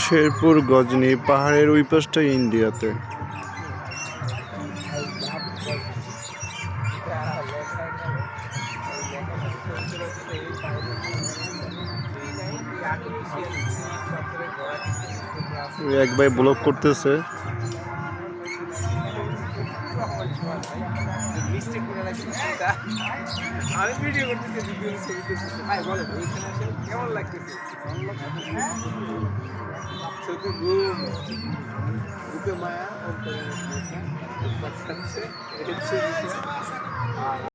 শেরপুর গজনী পাহাড়ের ওই পাশটা ইন্ডিয়াতে। এক ভাই ব্লক করতেছে। আমি ভিডিও করতেছি ভিডিও ছবি করতেছি ভাই বলো ওইখানে আসে কেমন লাগতেছে চোখে ঘুম বুকে মায়া